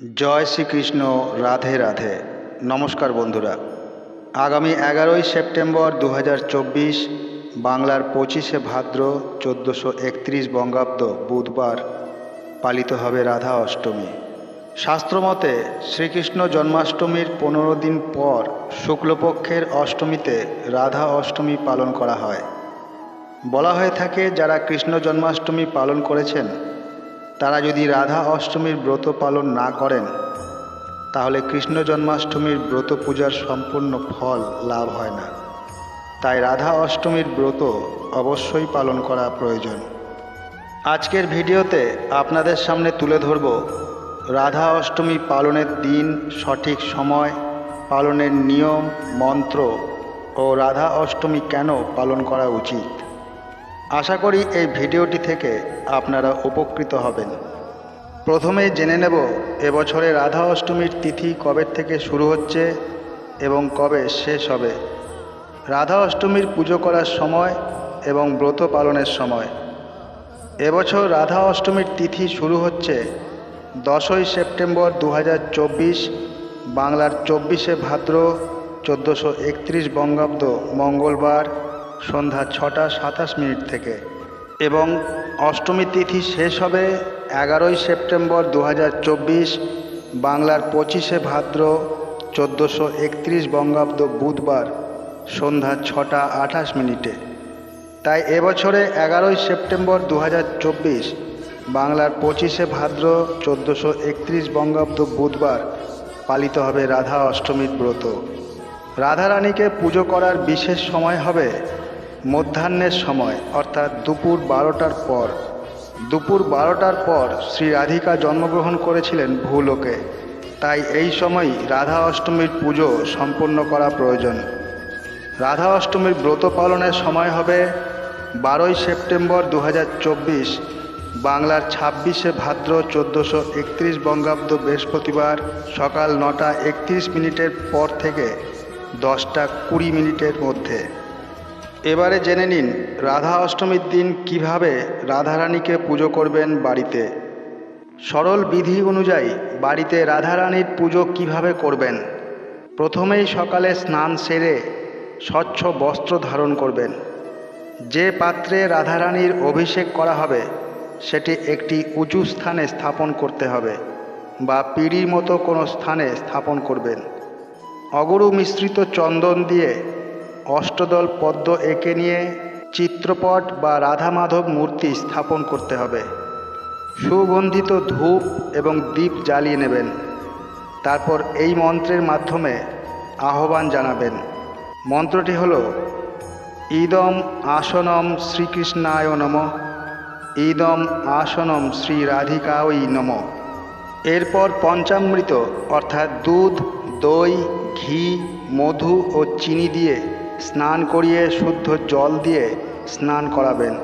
জয় শ্রীকৃষ্ণ, রাধে রাধে। নমস্কার বন্ধুরা। আগামী এগারোই সেপ্টেম্বর দু হাজার চব্বিশ, বাংলার পঁচিশে ভাদ্র চোদ্দোশো একত্রিশ বঙ্গাব্দ বুধবার পালিত হবে রাধা অষ্টমী। শাস্ত্রমতে শ্রীকৃষ্ণ জন্মাষ্টমীর পনেরো দিন পর শুক্লপক্ষের অষ্টমীতে রাধা অষ্টমী পালন করা হয়। বলা হয়ে থাকে, যারা কৃষ্ণ জন্মাষ্টমী পালন করেছেন তারা যদি রাধা অষ্টমীর ব্রত পালন না করেন, তাহলে কৃষ্ণ জন্মাষ্টমীর ব্রত পূজার সম্পূর্ণ ফল লাভ হয় না। তাই রাধা অষ্টমীর ব্রত অবশ্যই পালন করা প্রয়োজন। আজকের ভিডিওতে আপনাদের সামনে তুলে ধরব রাধা অষ্টমী পালনের দিন, সঠিক সময়, পালনের নিয়ম, মন্ত্র ও রাধা অষ্টমী কেন পালন করা উচিত। আশা করি এই ভিডিওটি থেকে আপনারা উপকৃত হবেন। প্রথমেই জেনে নেব এবছরে রাধা অষ্টমীর তিথি কবে থেকে শুরু হচ্ছে এবং কবে শেষ হবে। রাধা অষ্টমীর পুজো করার সময় এবং ব্রত পালনের সময়। এবছর রাধা অষ্টমীর তিথি শুরু হচ্ছে দশই সেপ্টেম্বর দু হাজার চব্বিশ, বাংলার চব্বিশে ভাদ্র, চোদ্দোশো একত্রিশ বঙ্গাব্দ, মঙ্গলবার সন্ধ্যা ছটা সাতাশ মিনিট থেকে। এবং অষ্টমী তিথি শেষ হবে এগারোই সেপ্টেম্বর দু হাজার চব্বিশ, বাংলার পঁচিশে ভাদ্র চোদ্দোশো একত্রিশ বঙ্গাব্দ বুধবার সন্ধ্যা ছটা আঠাশ মিনিটে। তাই এবছরে এগারোই সেপ্টেম্বর দু হাজার চব্বিশ, বাংলার পঁচিশে ভাদ্র চোদ্দোশো একত্রিশ বঙ্গাব্দ বুধবার পালিত হবে রাধা অষ্টমীর ব্রত। রাধারানীকে পুজো করার বিশেষ সময় হবে মধ্যাহ্নের সময়, অর্থাৎ দুপুর বারোটার পর। দুপুর বারোটার পর শ্রী রাধিকা জন্মগ্রহণ করেছিলেন ভূলোকে। তাই এই সময়ই রাধা অষ্টমীর পুজো সম্পন্ন করা প্রয়োজন। রাধা অষ্টমীর ব্রত পালনের সময় হবে বারোই সেপ্টেম্বর দু হাজার চব্বিশ, বাংলার ছাব্বিশে ভাদ্র চোদ্দোশো একত্রিশ বঙ্গাব্দ বৃহস্পতিবার সকাল নটা একত্রিশ মিনিটের পর থেকে দশটা কুড়ি মিনিটের মধ্যে। এবারে জেনে নিন, রাধা অষ্টমীর দিন কীভাবে রাধারানীকে পুজো করবেন বাড়িতে। সরল বিধি অনুযায়ী বাড়িতে রাধারানীর পুজো কীভাবে করবেন? প্রথমেই সকালে স্নান সেরে স্বচ্ছ বস্ত্র ধারণ করবেন। যে পাত্রে রাধারানীর অভিষেক করা হবে, সেটি একটি উঁচু স্থানে স্থাপন করতে হবে বা পিঁড়ির মতো কোনো স্থানে স্থাপন করবেন। অগরু মিশ্রিত চন্দন দিয়ে অষ্টদল পদ্ম এঁকে নিয়ে চিত্রপট বা রাধা মাধব মূর্তি স্থাপন করতে হবে। সুগন্ধিত ধূপ এবং দীপ জ্বালিয়ে নেবেন। তারপর এই মন্ত্রের মাধ্যমে আহ্বান জানাবেন। মন্ত্রটি হল, ইদম আসনম শ্রীকৃষ্ণায় নম। ইদম আসনম শ্রী রাধিকাওই নম। এরপর পঞ্চামৃত, অর্থাৎ দুধ, দই, ঘি, মধু ও চিনি দিয়ে স্নান করিয়ে শুদ্ধ জল দিয়ে স্নান করাবেন।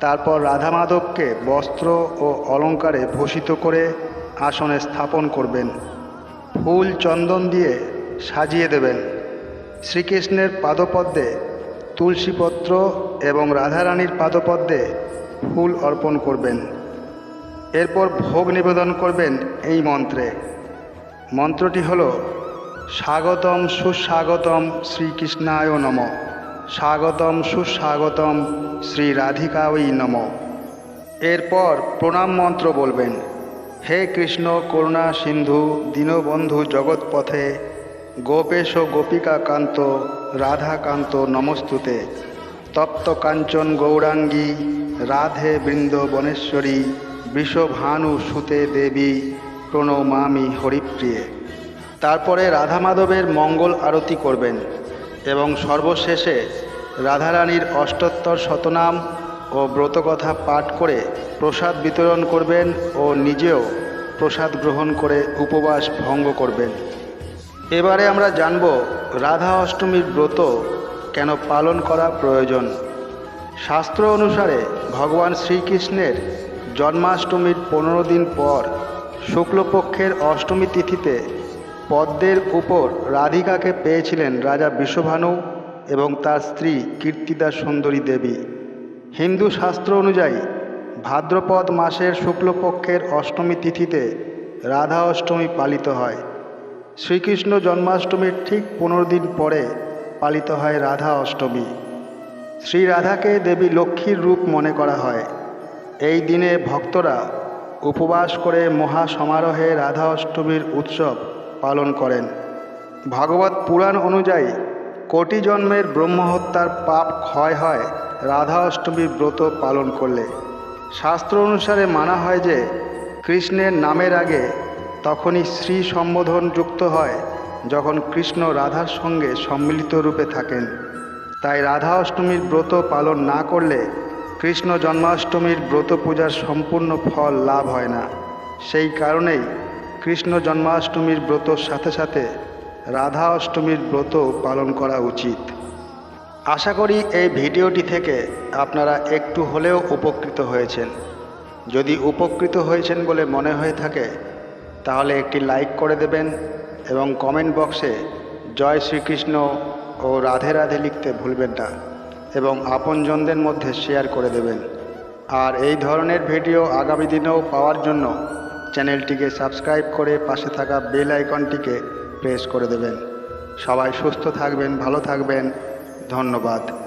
তারপর রাধা মাধবকে বস্ত্র ও অলঙ্কারে ভূষিত করে আসনে স্থাপন করবেন। ফুল চন্দন দিয়ে সাজিয়ে দেবেন। শ্রীকৃষ্ণের পাদপদ্মে, তুলসীপত্র এবং রাধারানীর পাদপদ্মে ফুল অর্পণ করবেন। এরপর ভোগ নিবেদন করবেন এই মন্ত্রে। মন্ত্রটি হল স্বাগতম সুস্বাগতম শ্রীকৃষ্ণায় নম। স্বাগতম সুস্বাগতম শ্রী রাধিকাওই নম। এরপর প্রণাম মন্ত্র বলবেন, হে কৃষ্ণ করুণা সিন্ধু, দীনবন্ধু জগৎপথে, গোপেশ গোপিকা কান্ত রাধাকান্ত নমস্তুতে। তপ্ত কাঞ্চন গৌরাঙ্গী, রাধে বৃন্দবনেশ্বরী বৃষভানু সুতে দেবী, প্রণমামি হরিপ্রিয়ে। তারপরে রাধা মাধবের মঙ্গল আরতি করবেন এবং সর্বশেষে রাধারানীর অষ্টোত্তর শতনাম ও ব্রতকথা পাঠ করে প্রসাদ বিতরণ করবেন ও নিজেও প্রসাদ গ্রহণ করে উপবাস ভঙ্গ করবেন। এবারে আমরা জানব রাধা অষ্টমীর ব্রত কেন পালন করা প্রয়োজন। শাস্ত্র অনুসারে ভগবান শ্রীকৃষ্ণের জন্মাষ্টমীর পনেরো দিন পর শুক্লপক্ষের অষ্টমী তিথিতে পদ্মের উপর রাধিকাকে পেয়েছিলেন রাজা বিশ্বভানু এবং তার স্ত্রী কীর্তিদা সুন্দরী দেবী। হিন্দু শাস্ত্র অনুযায়ী, ভাদ্রপদ মাসের শুক্লপক্ষের অষ্টমী তিথিতে রাধা অষ্টমী পালিত হয়। শ্রীকৃষ্ণ জন্মাষ্টমীর ঠিক পনেরো দিন পরে পালিত হয় রাধা অষ্টমী। শ্রী রাধাকে দেবী লক্ষ্মীর রূপ মনে করা হয়। এই দিনে ভক্তরা উপবাস করে মহা সমারোহে রাধা অষ্টমীর উৎসব পালন করেন। ভাগবত পুরাণ অনুযায়ী কোটি জন্মের ব্রহ্মহত্যার পাপ ক্ষয় হয় রাধা অষ্টমীর ব্রত পালন করলে। শাস্ত্র অনুসারে মানা হয় যে, কৃষ্ণের নামের আগে তখনই শ্রী সম্বোধন যুক্ত হয়, যখন কৃষ্ণ রাধার সঙ্গে সম্মিলিত রূপে থাকেন। তাই রাধা অষ্টমীর ব্রত পালন না করলে কৃষ্ণ জন্মাষ্টমীর ব্রত পূজার সম্পূর্ণ ফল লাভ হয় না। সেই কারণেই কৃষ্ণ জন্মাষ্টমীর ব্রতর সাথে সাথে রাধা অষ্টমীর ব্রত পালন করা উচিত। আশা করি এই ভিডিওটি থেকে আপনারা একটু হলেও উপকৃত হয়েছেন। যদি উপকৃত হয়েছেন বলে মনে হয়ে থাকে, তাহলে একটি লাইক করে দেবেন এবং কমেন্ট বক্সে জয় শ্রীকৃষ্ণ ও রাধে রাধে লিখতে ভুলবেন না এবং আপনজনদের মধ্যে শেয়ার করে দেবেন। আর এই ধরনের ভিডিও আগামী দিনেও পাওয়ার জন্য চ্যানেলটিকে সাবস্ক্রাইব করে পাশে থাকা বেল আইকনটিকে প্রেস করে দেবেন। সবাই সুস্থ থাকবেন, ভালো থাকবেন। ধন্যবাদ।